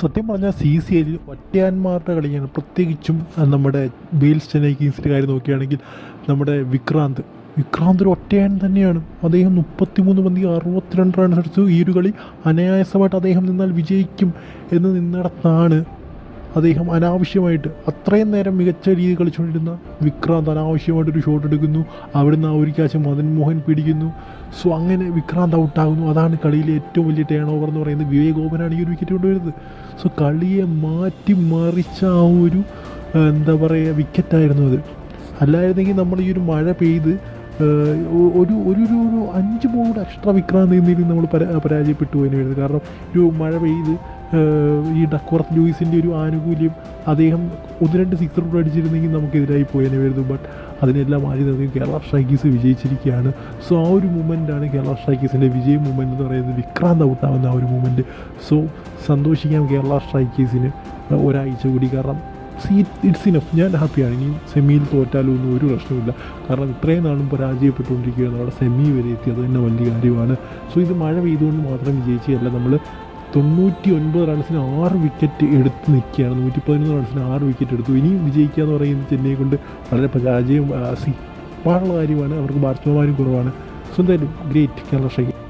സത്യം പറഞ്ഞാൽ C C എല്ലിൽ ഒറ്റയാന്മാരുടെ കളിയാണ്. പ്രത്യേകിച്ചും നമ്മുടെ ബെയിൽസ് ചെന്നൈ കിങ്സിന്റെ കാര്യം നോക്കുകയാണെങ്കിൽ നമ്മുടെ വിക്രാന്ത്. വിക്രാന്ത് ഒരു ഒറ്റയാൻ തന്നെയാണ്. അദ്ദേഹം മുപ്പത്തിമൂന്ന് പന്തി അറുപത്തിരണ്ട് റൺസ് അടിച്ചു. ഈ ഒരു കളി അനായാസമായിട്ട് അദ്ദേഹം നിന്നാൽ വിജയിക്കും എന്ന് നിന്നിടത്താണ് അദ്ദേഹം അനാവശ്യമായിട്ട് അത്രയും നേരം മികച്ച രീതിയിൽ കളിച്ചുകൊണ്ടിരുന്ന വിക്രാന്ത് അനാവശ്യമായിട്ടൊരു ഷോട്ട് എടുക്കുന്നു. അവിടുന്ന് ആ ഒരു ക്യാച്ച് മദൻ മോഹൻ പിടിക്കുന്നു. സോ അങ്ങനെ വിക്രാന്ത് ഔട്ടാകുന്നു അതാണ് കളിയിലെ ഏറ്റവും വലിയ ടേൺ ഓവർ എന്ന് പറയുന്നത്. വിവേക് ഗോപനാണ് ഈ ഒരു വിക്കറ്റ് കൊണ്ടുവരുന്നത്. സോ കളിയെ മാറ്റി മറിച്ച ആ ഒരു എന്താ പറയുക വിക്കറ്റായിരുന്നു അത്. അല്ലായിരുന്നെങ്കിൽ നമ്മൾ ഈ ഒരു മഴ പെയ്ത് ഒരു ഒരു ഒരു അഞ്ച് ബോൾ എക്സ്ട്രാ വിക്രാന്ത് എന്നിൽ നമ്മൾ പരാ പരാജയപ്പെട്ടു പോയിരുന്നു കാരണം ഒരു മഴ പെയ്ത് ഈ ഡക്വർത്ത് ലൂയിസിന്റെ ഒരു ആനുകൂല്യം അദ്ദേഹം ഒന്ന് രണ്ട് സിക്സർ അടിച്ചിരുന്നെങ്കിൽ നമുക്കെതിരായി പോയേനെ വരുന്നു ബട്ട് അതിനെല്ലാം ആദ്യം നിന്നും കേരള സ്ട്രൈക്കേഴ്സ് വിജയിച്ചിരിക്കുകയാണ്. സോ ആ ഒരു മൂമെന്റാണ് കേരള സ്ട്രൈക്കേഴ്സിന്റെ വിജയ മൂമെന്റ് എന്ന് പറയുന്നത് വിക്രാന്ത് ഔട്ടാവുന്ന ആ ഒരു മൂമെന്റ് സോ സന്തോഷിക്കാം കേരള സ്ട്രൈക്കേഴ്സിന് ഒരാഴ്ച കൂടി. കാരണം സീ ഇറ്റ്സ് ഇനഫ് ഞാൻ ഹാപ്പിയാണ്. ഇനി സെമിയിൽ തോറ്റാലും ഒന്നും ഒരു പ്രശ്നമില്ല കാരണം ഇത്രയും നാളും പരാജയപ്പെട്ടുകൊണ്ടിരിക്കുകയാണ്. അവിടെ സെമി വരെ എത്തി. അത് തന്നെ വലിയ കാര്യമാണ്. സോ ഇത് മഴ പെയ്തുകൊണ്ട് മാത്രം വിജയിച്ചതല്ല. നമ്മൾ തൊണ്ണൂറ്റി ഒൻപത് റൺസിന് ആറ് വിക്കറ്റ് എടുത്ത് നിൽക്കുകയാണ്. നൂറ്റി പതിനൊന്ന് റൺസിന് ആറ് വിക്കറ്റ് എടുത്തു. ഇനിയും വിജയിക്കുക എന്ന് പറയുന്നത് ചെന്നൈയെ കൊണ്ട് വളരെ പരാജയം സിപ്പാടുള്ള പാടുള്ള കാര്യമാണ്. അവർക്ക് ബാറ്റ്സ്മാൻമാരും കുറവാണ്. So great Kerala strike